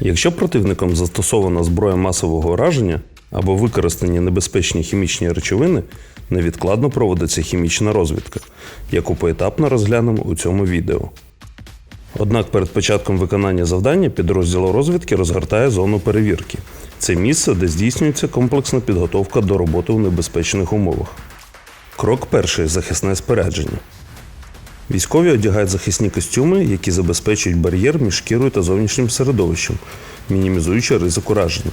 Якщо противником застосована зброя масового ураження або використані небезпечні хімічні речовини, невідкладно проводиться хімічна розвідка, яку поетапно розглянемо у цьому відео. Однак перед початком виконання завдання підрозділ розвідки розгортає зону перевірки. Це місце, де здійснюється комплексна підготовка до роботи у небезпечних умовах. Крок перший захисне спорядження. Військові одягають захисні костюми, які забезпечують бар'єр між шкірою та зовнішнім середовищем, мінімізуючи ризик ураження.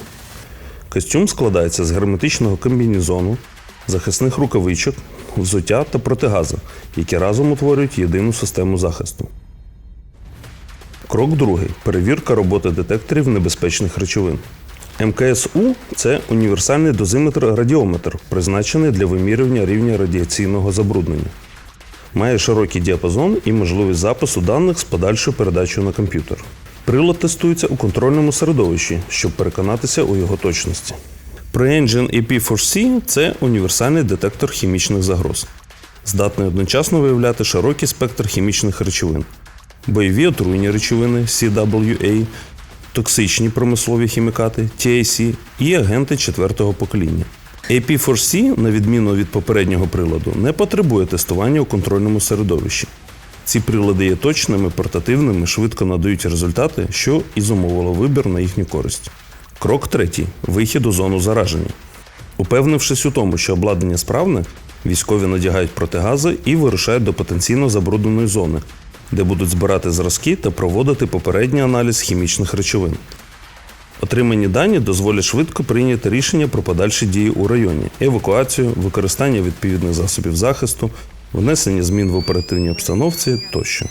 Костюм складається з герметичного комбінезону, захисних рукавичок, взуття та протигаза, які разом утворюють єдину систему захисту. Крок другий перевірка роботи детекторів небезпечних речовин. МКСУ це універсальний дозиметр радіометр, призначений для вимірювання рівня радіаційного забруднення. Має широкий діапазон і можливість запису даних з подальшою передачею на комп'ютер. Прилад тестується у контрольному середовищі, щоб переконатися у його точності. PreEngine EP4C це універсальний детектор хімічних загроз, здатний одночасно виявляти широкий спектр хімічних речовин, бойові отруйні речовини CWA, токсичні промислові хімікати TAC і агенти четвертого покоління. AP4C, на відміну від попереднього приладу, не потребує тестування у контрольному середовищі. Ці прилади є точними, портативними, швидко надають результати, що і зумовило вибір на їхню користь. Крок третій вихід у зону зараження. Упевнившись у тому, що обладнання справне, військові надягають протигази і вирушають до потенційно забрудненої зони, де будуть збирати зразки та проводити попередній аналіз хімічних речовин. Отримані дані дозволять швидко прийняти рішення про подальші дії у районі, евакуацію, використання відповідних засобів захисту, внесення змін в оперативній обстановці тощо.